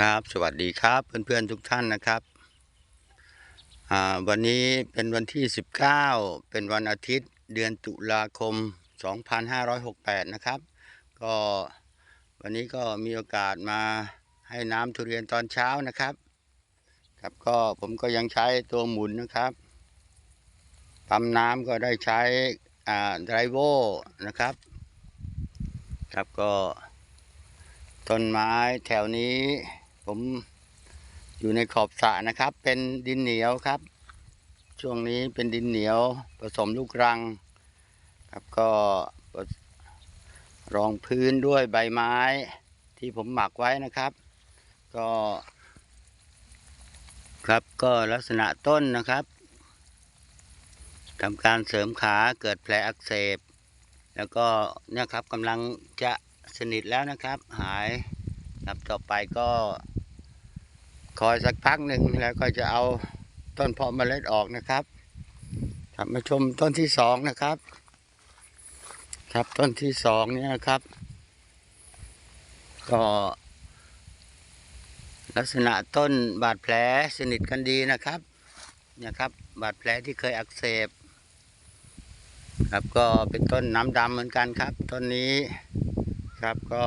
ครับ สวัสดีครับเพื่อนๆทุกท่านนะครับวันนี้เป็นวันที่ 19 เป็นวันอาทิตย์เดือนตุลาคม 2568 นะครับ ก็วันนี้ก็มีโอกาสมาให้น้ำทุเรียนตอนเช้านะครับ ครับก็ผมก็ยังใช้ตัวหมุนนะครับปั๊มน้ำก็ได้ใช้ไดรโวนะครับ ครับก็ต้นไม้แถวนี้ ผมอยู่ในขอบสระนะครับ เป็นดินเหนียวครับ ช่วงนี้เป็นดินเหนียว ผสมลูกรัง ครับก็รองพื้นด้วยใบไม้ที่ผมหมักไว้นะครับ ก็ ครับก็ลักษณะต้นนะครับทำการเสริมขาเกิดแผลอักเสบ แล้วก็เนี่ยครับกำลังจะสนิทแล้วนะครับ หาย ครับต่อไปก็คอยสักพักหนึ่งแล้วก็จะเอาต้นเพาะเมล็ดออกนะครับครับมาชมต้นที่สองนะครับ ครับต้นที่สองเนี่ยนะครับ ก็ ลักษณะต้นบาดแผลสนิทกันดีนะครับนี่ยครับ บาดแผลที่เคยอักเสบ ครับก็เป็นต้นน้ำดำเหมือนกันครับ ต้นนี้ครับก็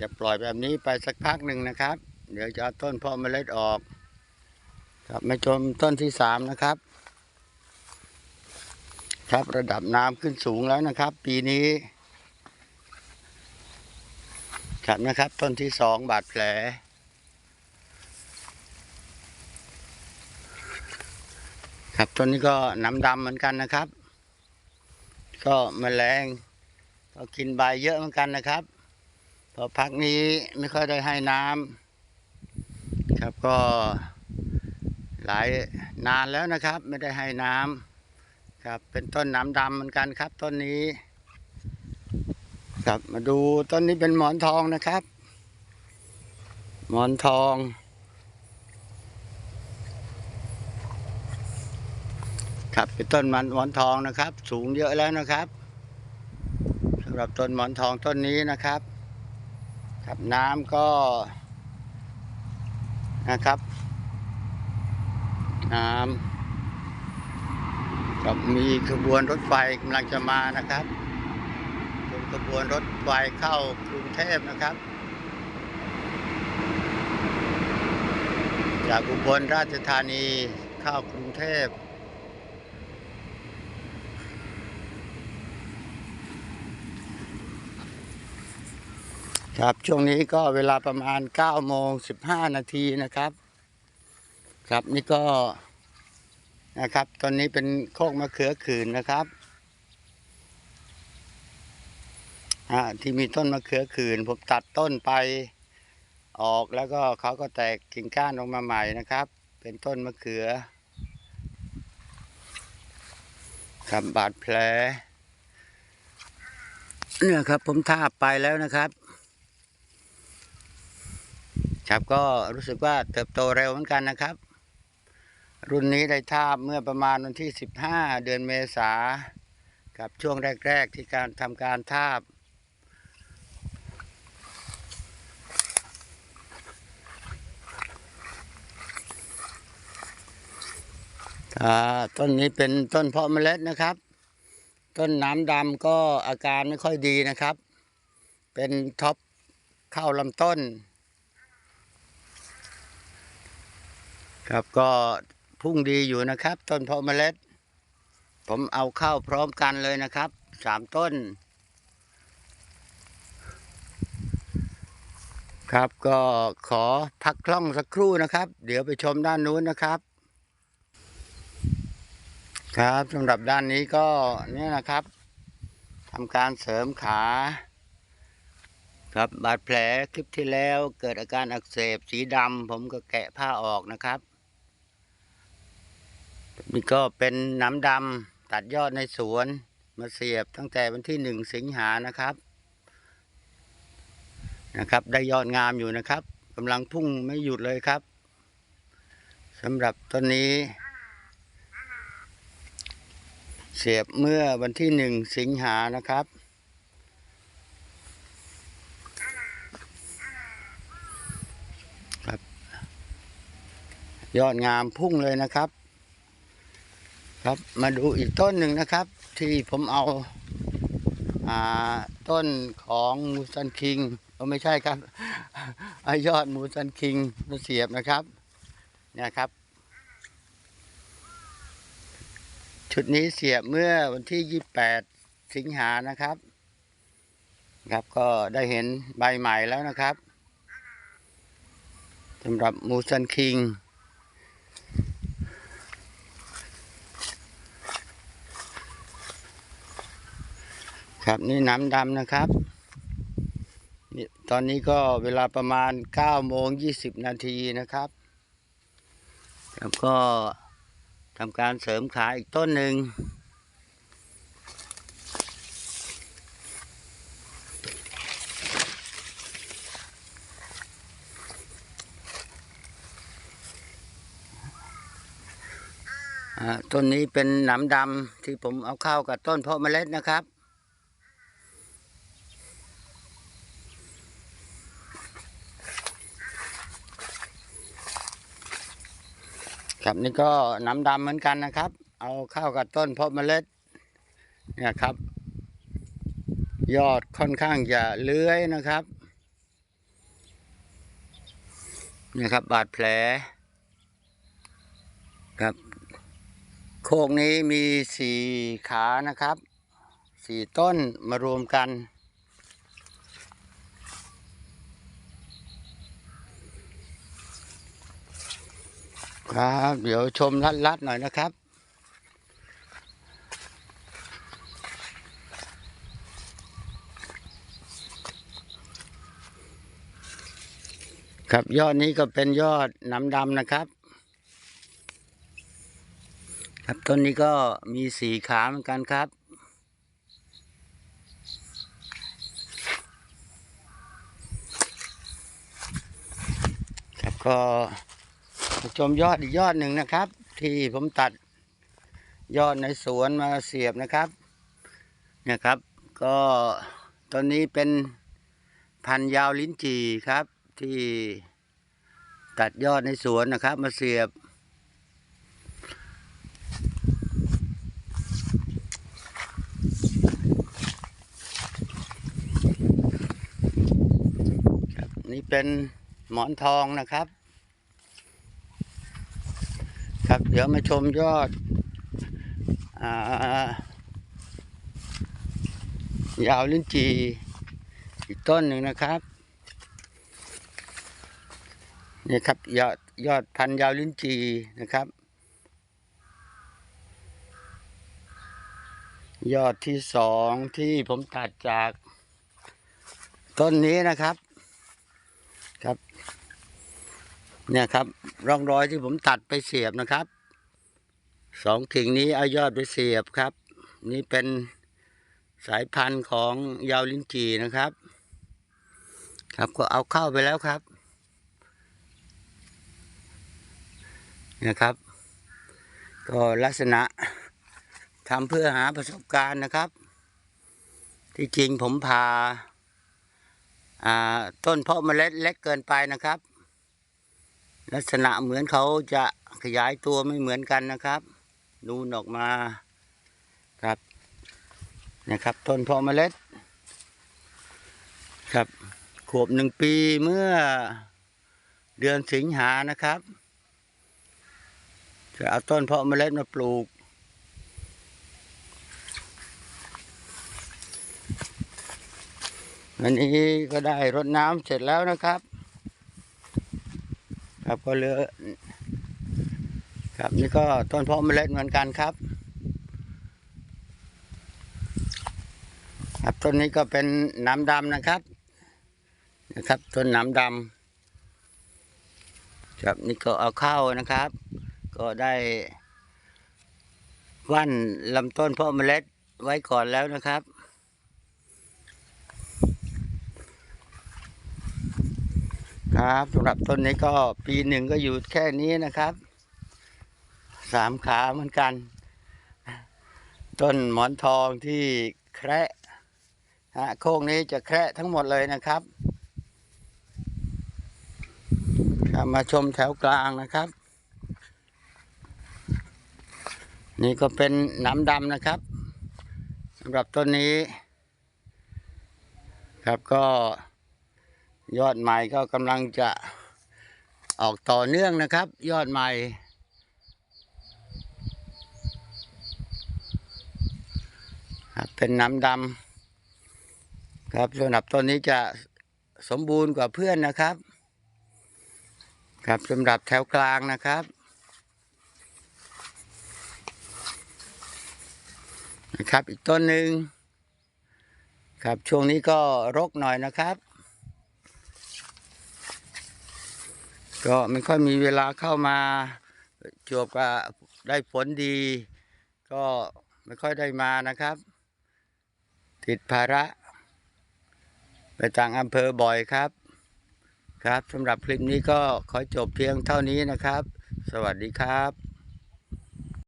จะปล่อยแบบนี้ไปสักพักหนึ่งนะครับ เดี๋ยวจะเอาต้นเพาะเมล็ดออก ครับมาชมต้นที่สามนะครับ ครับระดับน้ำขึ้นสูงแล้วนะครับ ปีนี้ ครับนะครับต้นที่สองบาดแผลครับต้นนี้ก็น้ำดำเหมือนกันนะครับ ก็แมลงก็กินใบเยอะเหมือนกันนะครับ พอพักนี้ไม่ค่อยได้ให้น้ำครับก็หลายนานแล้วนะครับ ไม่ได้ให้น้ำครับเป็นต้นน้ำดำเหมือนกันครับต้นนี้ ครับมาดูต้นนี้เป็นหมอนทองนะครับ หมอนทอง ครับเป็นต้นมันหมอนทองนะครับ สูงเยอะแล้วนะครับสำหรับต้นหมอนทองต้นนี้นะครับ ครับน้ำก็นะครับ น้ำกับมีขบวนรถไฟกำลังจะมานะครับเป็นขบวนรถไฟเข้ากรุงเทพนะครับ จากอุบลราชธานีเข้ากรุงเทพ ครับช่วงนี้ก็เวลาประมาณ9โมง15 นาทีนะครับ ครับนี่ก็นะครับ ตอนนี้เป็นโคกมะเขือขืนนะครับที่มีต้นมะเขือขืน ผมตัดต้นไปออกแล้วก็เขาก็แตกกิ่งก้านออกมาใหม่นะครับ เป็นต้นมะเขือครับบาดแผลเนี่ยครับผมทาบไปแล้วนะครับ ครับก็รู้สึกว่าเติบโตเร็วเหมือนกันนะครับ รุ่นนี้ได้ทาบเมื่อประมาณวันที่ 15 เดือนเมษาครับช่วงแรก ๆ ที่การทำการทาบ ต้นนี้เป็นต้นเพาะเมล็ดนะครับ ต้นน้ำดำก็อาการไม่ค่อยดีนะครับ เป็นท็อปเข้าลำต้น ครับก็พุ่งดีอยู่นะครับ ต้นเพาะเมล็ด ผมเอาเข้าพร้อมกันเลยนะครับสามต้น ครับก็ขอพักกล้องสักครู่นะครับ เดี๋ยวไปชมด้านนู้นนะครับ ครับสำหรับด้านนี้ก็เนี่ยนะครับทำการเสริมขา ครับบาดแผลคลิปที่แล้วเกิดอาการอักเสบสีดำผมก็แกะผ้าออกนะครับ นี่ก็เป็นน้ำดำตัดยอดในสวนมาเสียบตั้งแต่วันที่หนึ่งสิงหานะครับ นะครับ ได้ยอดงามอยู่นะครับกำลังพุ่งไม่หยุดเลยครับสำหรับต้นนี้ เสียบเมื่อวันที่หนึ่งสิงหานะครับครับ ยอดงามพุ่งเลยนะครับ ครับมาดูอีกต้นหนึ่งนะครับ ที่ผมเอาอาต้นของมูซันคิงก็ไม่ใช่ครับอยอดมูซันคิงมาเสียบนะครับเนี่ยครับ ชุดนี้เสียบเมื่อวันที่ 28 สิงหานะครับ ครับก็ได้เห็นใบใหม่แล้วนะครับสำหรับมูซันคิง ครับนี่น้ำดำนะครับนี่ตอนนี้ก็เวลาประมาณ9โมง20 นาทีนะครับครับก็ทำการเสริมขาอีกต้นหนึ่งอ่าต้นนี้เป็นหนามดำที่ผมเอาเข้ากับต้นเพาะเมล็ดนะครับ ครับนี่ก็น้ำดำเหมือนกันนะครับ เอาเข้ากับต้นเพาะเมล็ดเนี่ยครับ ยอดค่อนข้างจะเลื้อยนะครับนี่ครับ บาดแผลครับ โคกนี้มีสี่ขานะครับสี่ต้นมารวมกัน ครับ เดี๋ยวชมลัดๆหน่อยนะครับ ครับยอดนี้ก็เป็นยอดน้ำดำนะครับ ครับต้นนี้ก็มีสีขาเหมือนกันครับครับก็ ชมยอดอีกยอดหนึ่งนะครับ ที่ผมตัดยอดในสวนมาเสียบนะครับเนี่ยครับ ก็ตอนนี้เป็นพันยาวลิ้นจี่ครับ ที่ตัดยอดในสวนนะครับ มาเสียบครับนี่เป็นหมอนทองนะครับ ครับ เดี๋ยวมาชมยอดอยาวลิ้นจีอีกต้นหนึ่งนะครับนี่ครับยอดยอดพันยาวลิ้นจีนะครับ ยอดที่สองที่ผมตัดจากต้นนี้นะครับ เนี่ยครับ ร่องรอยที่ผมตัดไปเสียบนะครับสองกิ่งนี้เอายอดไปเสียบครับ นี่เป็นสายพันธุ์ของยาวลิ้นจีนะครับ ครับก็เอาเข้าไปแล้วครับนะครับ ก็ลักษณะทำเพื่อหาประสบการณ์นะครับ ที่จริงผมพาาต้นเพาะเมล็ดเล็กเกินไปนะครับ ลักษณะเหมือนเขาจะขยายตัวไม่เหมือนกันนะครับนูนออกมาครับนะครับต้นเพาะเมล็ด ครับขวบหนึ่งปีเมื่อเดือนสิงหานะครับ จะเอาต้นเพาะเมล็ดมาปลูก วันนี้ก็ได้รดน้ำเสร็จแล้วนะครับ ครับก็เหลือครับนี่ก็ต้นเพาะเมล็ดเหมือนกันครับ ครับต้นนี้ก็เป็นน้ำดำนะครับนะครับต้นน้ำดำครับนี่ก็เอาเข้านะครับ ก็ได้วั่นลำต้นเพาะเมล็ดไว้ก่อนแล้วนะครับ ครับสำหรับต้นนี้ก็ปีหนึ่งก็อยู่แค่นี้นะครับ สามขาเหมือนกัน ต้นหมอนทองที่แคระฮะโค้งนี้จะแคระทั้งหมดเลยนะครับมาชมแถวกลางนะครับ นี่ก็เป็นน้ำดำนะครับสำหรับต้นนี้ ครับก็ ยอดใหม่ก็กำลังจะออกต่อเนื่องนะครับ ยอดใหม่ เป็นน้ำดำครับสำหรับต้นนี้จะสมบูรณ์กว่าเพื่อนนะครับ ครับสำหรับแถวกลางนะครับนะครับอีกต้นหนึ่งครับช่วงนี้ก็รกหน่อยนะครับ ก็ไม่ค่อยมีเวลาเข้ามาจวบกับได้ผลดี ก็ไม่ค่อยได้มานะครับ ติดภาระ ไปต่างอำเภอบ่อยครับครับสำหรับคลิปนี้ก็ขอจบเพียงเท่านี้นะครับ สวัสดีครับ